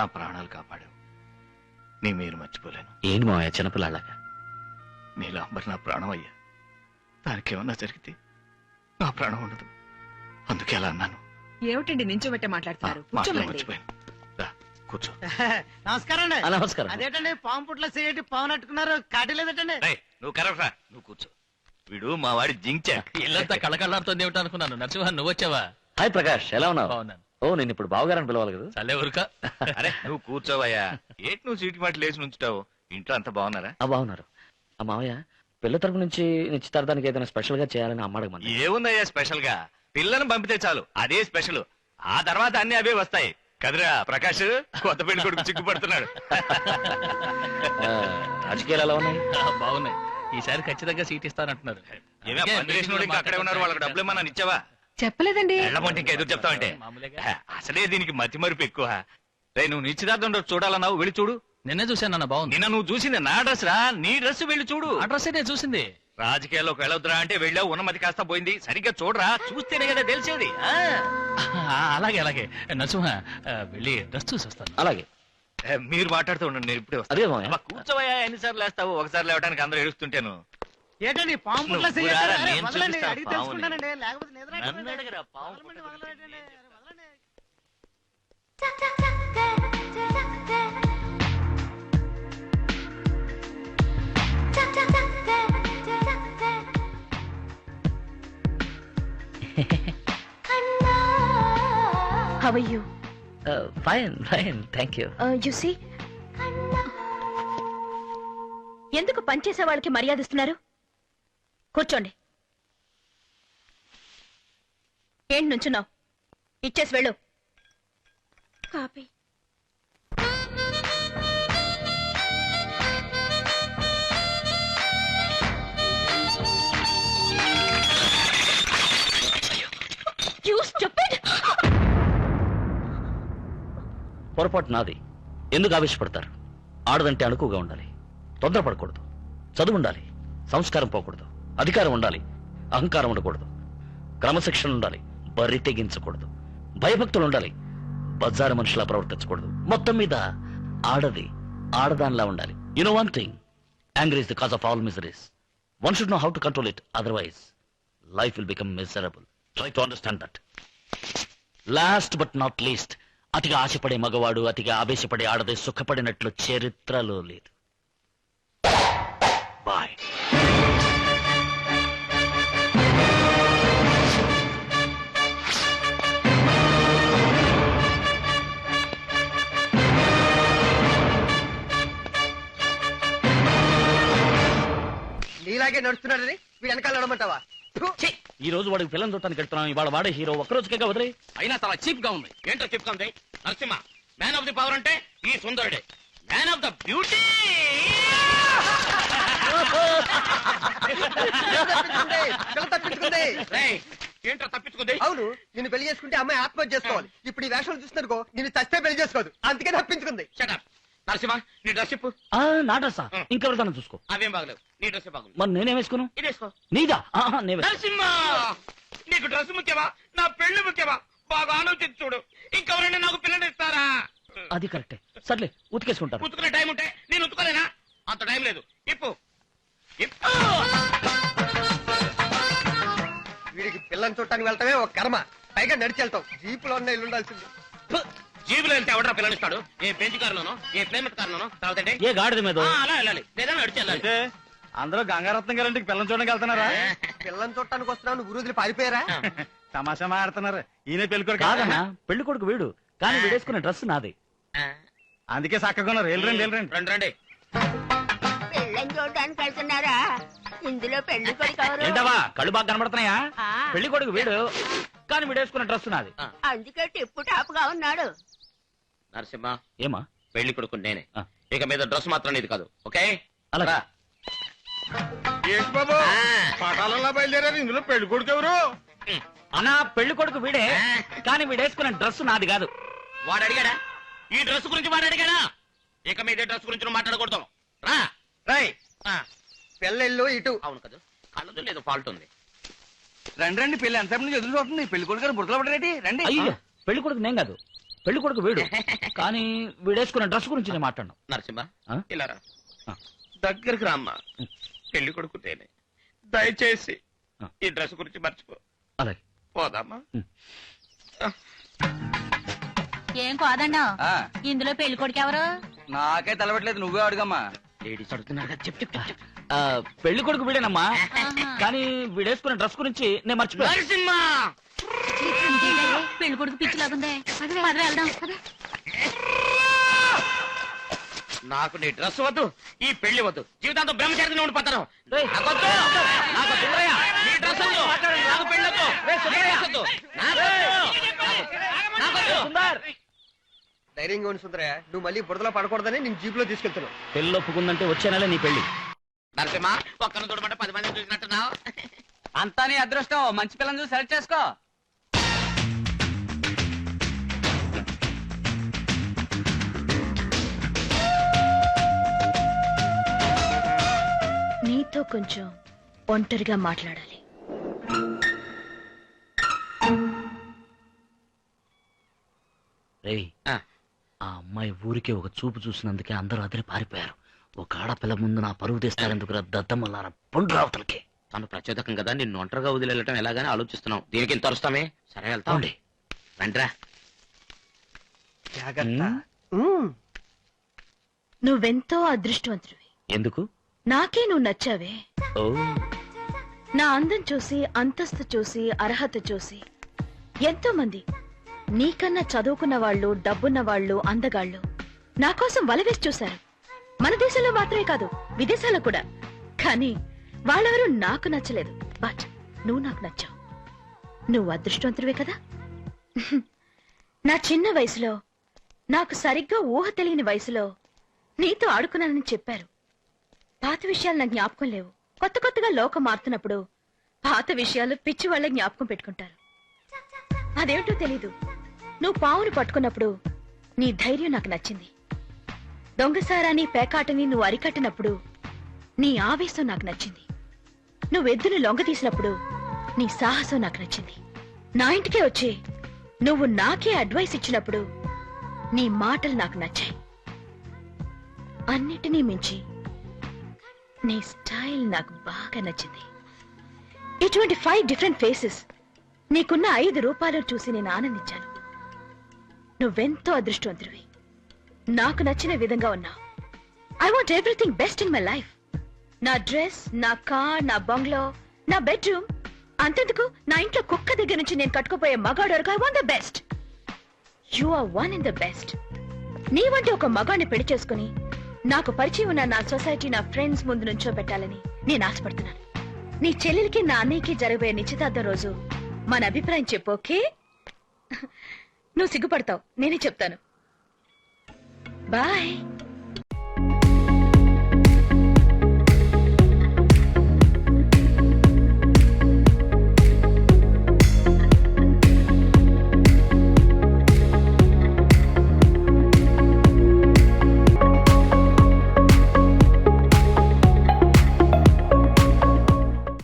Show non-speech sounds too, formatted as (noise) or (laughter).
నా ప్రాణాలు కాపాడావు. నీ మీరు మర్చిపోలేను. ఏంటి మావయ్య చిన్నపిల్లలాగా నీలాంబర్ నా ప్రాణం అయ్యా. దానికి ఏమన్నా జరిగితే నా ప్రాణం ఉండదు. అందుకే అలా అన్నాను. ఏమిటండి నించోబెట్టే మాట్లాడతారు మాటలు కూర్చోమండి మర్చిపోయాను. రా, కూర్చో. (laughs) నమస్కారం అండి. ఆ, నమస్కారం. అదేటండి పాము పుట్ల సిగరెట్ పవన్ అట్టుకున్నారు కాటి లేదటండి? రేయ్, నువ్వు కరెక్ట్ నువ్వు కూర్చో. వీడు మా వాడి జించా (laughs) ఇల్లంతా కళకళలాడుతుంది ఏమిటో అనుకున్నాను నరసింహ నువ్వు వచ్చావా హాయ్ ప్రకాష్ ఎలా ఉన్నావు? బాగున్నాను. ఓ నేను ఇప్పుడు బావగారని పిలవాలి కదా. చల్లే ఊరుక. అరే నువ్వు కూర్చోవయ్యా. ఏంటి నువ్వు సీటు మాట లేచి నుంచుతావు ఇంట్లో అంత బాగున్నారా? ఆ బాగున్నారు. ఆ మావయ్య పిల్ల తరపు నుంచి నిశ్చితార్థానికి ఏదైనా స్పెషల్గా చేయాలని అమ్మ అడగమని ఏముందయ్యా స్పెషల్గా పిల్లను పంపితే చాలు. అదే స్పెషల్. ఆ తర్వాత అన్ని అవే వస్తాయి. కదరా ప్రకాష్? కొత్త పెళ్ళి కొడుకు చిక్కుపడుతున్నాడు. రాజకీయాలు ఎలా ఉన్నాయి? బాగున్నాయి. ఈసారి ఖచ్చితంగా సీట్ ఇస్తానంటున్నారు. ఏమే పందిరేసిన ఇంకా అక్కడే ఉన్నారు. వాళ్ళకి డబ్బులు ఏమన్నా ఇచ్చావా? చెప్పలేదండి. ఇంకా ఎదురు చెప్తావంటే. హ, అసలే దీనికి మతి మరుపు ఎక్కువ. రే నువ్వు నిశ్చితార్థం రోజు చూడాలన్నావు వెళ్ళి చూడు. నిన్నే చూశాను అన్న బాగుంది. నిన్న నువ్వు చూసింది నా డ్రెస్ రా నీ డ్రెస్ వెళ్ళి చూడు. అడ్రస్ నేను చూసింది. రాజకీయాల్లోకి వెళ్ళొద్దురా అంటే వెళ్ళావు ఉన్నమతి కాస్త పోయింది. సరిగ్గా చూడరా చూస్తేనే కదా తెలిసేది. ఆ. ఆ, అలాగే అలాగే. నరసింహ ఆ, వెళ్ళి డ్రెస్ చూసి వస్తాను. అలాగే. ఏ, మీరు మాట్లాడుతూ ఉండండి నేను ఇప్పుడే వస్తాను. అదే మావయ్య అబ్బా, కూర్చోవయ్యా ఎన్నిసార్లు లేస్తావు? ఒకసారి లేవడానికి అందరూ ఏడుస్తుంటాను. ఏంటండి పాము పుట్ల నువ్వు సిగరెట్ రారా, అరే, నేను వదలండి, చూపిస్తా అడిగి పాముని. తెలుసుకుంటానండి లేకపోతే నిద్ర నన్ను ఎక్కదండి. అడగరా, పాము వదలండి, పుట్ల వదలండి, అరే, వదలండి. How are you? Fine fine thank you Uh, you see? ఎందుకు పనిచేసే వాళ్ళకి మర్యాద ఇస్తున్నారు కూర్చోండి. ఏంటి నుంచున్నావు? ఇచ్చేసి వెళ్ళు. కాపీ! పొరపాటు నాది. ఎందుకు ఆవేశపడతారు? ఆడదంటే అణుకుగా ఉండాలి. తొందరపడకూడదు. చదువు ఉండాలి సంస్కారం పోకూడదు. అధికారం ఉండాలి అహంకారం ఉండకూడదు. క్రమశిక్షణ ఉండాలి బరి తెగించకూడదు. భయభక్తులు ఉండాలి బజారు మనుషులా ప్రవర్తించకూడదు. మొత్తం మీద ఆడది ఆడదానిలా ఉండాలి. You know one thing angry is the cause of all miseries one should know how to control it otherwise life will become miserable try to understand that last but not least అతిగా ఆశపడే మగవాడు అతిగా ఆవేశపడే ఆడది సుఖపడినట్లు చరిత్రలో లేదు. నీలాగే నడుస్తున్నాడని వీడు వెనకాల నడమంటావా! ఈ రోజు వాడికి పిల్లలు చూడటానికి వెళ్తున్నాం. ఇవాళ వాడే హీరో ఒక్క రోజుకే వదిలే అయినా చాలా చీప్గా ఉంది. ఏంటో చీప్గా ఉంది? Narasimha man of the power అంటే ఈ సుందరుడే. మ్యాన్ ఆఫ్ ద బ్యూటీ ఏంటో తప్పించుకుంది. అవును నిన్ను పెళ్ళి చేసుకుంటే అమ్మాయి ఆత్మహత్య చేసుకోవాలి. ఇప్పుడు ఈ వేషాలు చూస్తున్నారుకో నిన్ను చస్తే పెళ్ళి చేసుకోదు. అందుకే తప్పించుకుంది. Up. నరసింహ నీ డ్రెస్ చెప్పు. ఆ, నా డ్రెస్సా ఇంకెవరిదాన్ని చూసుకో. అవేం బాగలేవు. నీ డ్రెస్ బాగుంది మరి నేనేం వేసుకోను ఇదేసుకో నీదా? ఆహా, నే వేసుకో. నరసింహ! నీకు డ్రెస్ ముఖ్యమా? నా పెళ్ళి ముఖ్యమా? బాగా ఆలోచించి చూడు. ఇంకెవరైనా నాకు పిల్లలు ఇస్తారా? అది కరెక్టే. సర్లే ఉతికేసుకుంటారు ఉతుకునే టైం ఉంటే నేను ఉతుకోలేనా? అంత టైం లేదు. ఇప్పు. ఇప్పు! వీడికి పిల్లని చూడటానికి వెళ్ళటమే ఒక కర్మ. పైగా నడిచి వెళ్తాం జీపులో ఉన్న ఇల్లు ఉండాల్సింది. జీబులో వెళ్తే ఎవడరా పిల్లనిస్తాడు? ఏ బెంచ్ కారులోనో? ఏ ప్లేమెట్ కారులోనో? తర్వాత? ఏ గాడిద మీద? ఆ, అలా వెళ్ళాలి. లేదా నడిచి వెళ్ళాలి. అందరూ గంగారత్నం గారింటికి పిల్లలు చూడడానికి వెళ్తున్నారా? పిల్లని చూడటానికి వస్తున్నావు గురువులు పారిపోయారా? తమాషా మాడుతున్నారు ఈయన పెళ్ళి కొడుకు. కాదన్నా పెళ్ళి కొడుకు వీడు. కానీ వీడేసుకునే డ్రెస్ నాది. అందుకే చక్కగా ఉన్నారు. వెళ్ళరండి వెళ్ళరండి రండి. రండి పెళ్ళని చూడడానికి వెళ్తున్నారా? ఇందులో పెళ్ళి కొడుకు ఎవరు? ఏంటవా కళ్ళు బాగా కనబడుతున్నాయా? ఆ. పెళ్ళి కొడుకు వీడు. కానీ వీడేసుకునే డ్రెస్ నాది. అందుకే టిప్పు టాపుగా ఉన్నాడు. నరసింహ ఏమా? పెళ్ళి కొడుకు నేనే. ఇక మీద డ్రెస్ మాత్రం ఇది కాదు ఓకే? అలాగా. ఏంటి బాబు ఆ. పటాలలో బయలుదేరారు ఇందులో పెళ్ళి కొడుకు ఎవరు? అన్నా పెళ్ళి కొడుకు వీడే కానీ వీడేసుకునే డ్రెస్ నాది కాదు. వాడు అడిగాడా? ఈ డ్రెస్ గురించి వాడు అడిగాడా? ఇక మీద డ్రెస్ గురించి మాట్లాడకూడదు. రా. రై ఆ, పిల్లలు ఇటు. అవును కదా. కళ్ళదు లేదు ఫాల్ట్ ఉంది. రండి రండి పెళ్ళి ఎంతసేపు నుంచి ఎదురు చూస్తుంది? పెళ్ళి కొడుకు గారు బుడతలు పడరేటి రండి. అయ్యో పెళ్ళి కొడుకు నేను కాదు. పెళ్ళి కొడుకు వీడు. కానీ వీడేసుకున్న డ్రెస్ గురించి నేను మాట్లాడను. నరసింహ ఆ? ఇలా రా. ఆ. దగ్గరికి రామ్మా. పెళ్ళి కొడుకు నేనే దయచేసి ఆ. ఈ డ్రెస్ గురించి మర్చిపో. అలాగే. పోదామా? ఏం కాదన్నా ఇందులో పెళ్ళి కొడుకు ఎవరు? నాకే తెలవట్లేదు నువ్వే అడుగమ్మా. లేడీస్ అడుగుతున్నారు కదా. ఆ, పెళ్ళి కొడుకు వీడేనమ్మా. కానీ వీడేసుకున్న డ్రెస్ గురించి నేను మర్చిపోయాను. నరసింహ! పెళ్ళి కొడుకు వెళ్దాం నాకు నీ డ్రెస్ వద్దు ఈ పెళ్ళి వద్దు జీవితాంతం బ్రహ్మచారిగా ఉండిపోతాను. ధైర్యంగా ఉండి సుందరయ్య నువ్వు మళ్ళీ బురదలో పడకూడదని నేను జీప్లో తీసుకెళ్తున్నావు పెళ్ళి ఒప్పుకుందంటే వచ్చే నెల నీ పెళ్ళి నరసింహ ఒక్కను చూడమంటే పది మంది చూసినట్టున్నావు అంతా నీ అదృష్టం మంచి పిల్లని చూసి సెలెక్ట్ చేసుకో నీతో కొంచెం ఒంటరిగా మాట్లాడాలి. రేయ్ ఆ. ఆ అమ్మాయి ఊరికే ఒక చూపు చూసినందుకే అందరూ అదిరి పారిపోయారు. ఒక ఆడపిల్ల ముందు నా పరువు తీస్తారెందుకు దద్దమ్మలారా పండు రావతలకి తను ప్రచోదకం కదా నిన్ను ఒంటరిగా వదిలేయటం ఎలాగని ఆలోచిస్తున్నావు. దీనికి ఇంత అరుస్తామే? సరే వెళ్తాం. అవునండి రండిరా జాగ్రత్త. ఉమ్. ఉమ్. నువ్వెంతో అదృష్టవంతుడివి. ఎందుకు? నాకే నువ్వు నచ్చావే. నా అందం చూసి అంతస్తు చూసి అర్హత చూసి ఎంతో మంది నీకన్నా చదువుకున్న వాళ్ళు డబ్బున్న వాళ్ళు అందగాళ్ళు నా కోసం వలవేసి చూశారు. మన దేశంలో మాత్రమే కాదు విదేశాల్లో కూడా. కానీ వాళ్ళెవరూ నాకు నచ్చలేదు. బట్ నువ్వు నాకు నచ్చావు. నువ్వు అదృష్టవంతుడివే కదా. నా చిన్న వయసులో నాకు సరిగ్గా ఊహ తెలియని వయసులో నీతో ఆడుకున్నానని చెప్పారు. పాత విషయాలు నా జ్ఞాపకం లేవు. కొత్త కొత్తగా లోకం మారుతున్నప్పుడు పాత విషయాలు పిచ్చి వాళ్ళ జ్ఞాపకం పెట్టుకుంటారు. అదేమిటో తెలీదు. నువ్వు పావును పట్టుకున్నప్పుడు నీ ధైర్యం నాకు నచ్చింది. దొంగసారాని పేకాటని నువ్వు అరికట్టినప్పుడు నీ ఆవేశం నాకు నచ్చింది. నువ్వు ఎద్దును లొంగ తీసినప్పుడు నీ సాహసం నాకు నచ్చింది. నా ఇంటికే వచ్చి నువ్వు నాకే అడ్వైస్ ఇచ్చినప్పుడు నీ మాటలు నాకు నచ్చాయి. అన్నిటినీ మించి నీ స్టైల్ నాకు బాగా నచ్చింది. ఇటువంటి ఫైవ్ డిఫరెంట్ ఫేసెస్ నీకున్న ఐదు రూపాయలు చూసి నేను ఆనందించాను. నువ్వెంతో అదృష్టవంతుడివి. నాకు నచ్చిన విధంగా ఉన్నావు. I want everything best in my life నా డ్రెస్ నా కార్ నా బంగ్లో నా బెడ్రూమ్ అంతెందుకు? నా ఇంట్లో కుక్క దగ్గర నుంచి నేను కట్టుకుపోయే మగాడు వరకు I want the best you are one in the best నీ వంటి ఒక మగాడిని పెళ్ళి చేసుకుని నాకు పరిచయం ఉన్న నా సొసైటీ నా ఫ్రెండ్స్ ముందు నుంచో పెట్టాలని నేను ఆశపడుతున్నాను. నీ చెల్లెలికి నా అన్నయ్యకి జరగబోయే నిశ్చితార్థం రోజు మన అభిప్రాయం చెప్పు ఓకే? నువ్వు సిగ్గుపడతావు నేనే చెప్తాను. బాయ్.